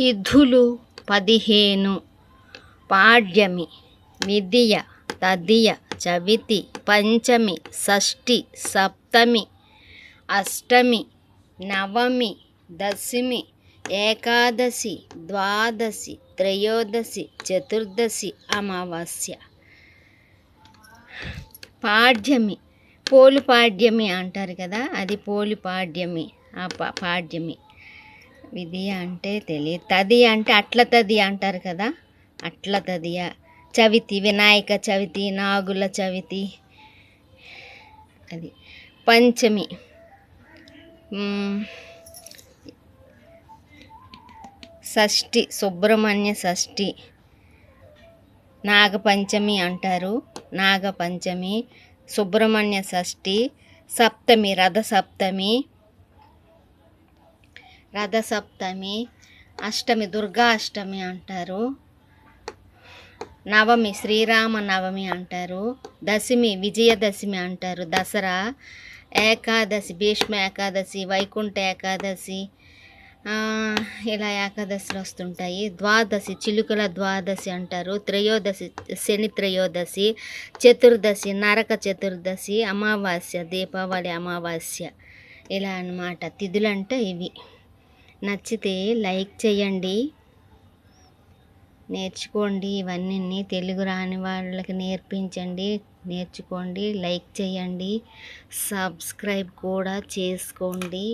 తిథులు పదిహేను. పాడ్యమి విద్య తదియ చవితి పంచమి షష్ఠి సప్తమి అష్టమి నవమి దశమి ఏకాదశి ద్వాదశి త్రయోదశి చతుర్దశి అమావాస్య. పాడ్యమి పోలు పాడ్యమి అంటారు కదా అది పోలి పాడ్యమి ఆ పాడ్యమి. విధి అంటే తెలియదు. తది అంటే అట్ల తది అంటారు కదా? అట్ల తదియ. చవితి వినాయక చవితి నాగుల చవితి. అది. పంచమి. షష్ఠి సుబ్రహ్మణ్య షష్ఠి. నాగపంచమి అంటారు. నాగపంచమి సుబ్రహ్మణ్య షష్ఠి సప్తమి రథ సప్తమి రథ సప్తమి అష్టమి దుర్గా అష్టమి అంటారు. నవమి శ్రీరామ నవమి అంటారు. దశమి విజయదశమి అంటారు. దసరా ఏకాదశి భీష్మ ఏకాదశి వైకుంఠ ఏకాదశి ఇలా ఏకాదశులు వస్తుంటాయి. ద్వాదశి చిలుకల ద్వాదశి అంటారు. త్రయోదశి శని త్రయోదశి చతుర్దశి నరక చతుర్దశి అమావాస్య దీపావళి అమావాస్య ఇలా అన్నమాట. తిథులంటే ఇవి. నచ్చితే లైక్ చేయండి. నేర్చుకోండి. ఇవన్నీ తెలుగు రాని వాళ్ళకి నేర్పించండి. నేర్చుకోండి. లైక్ చేయండి. సబ్స్క్రైబ్ కూడా చేసుకోండి.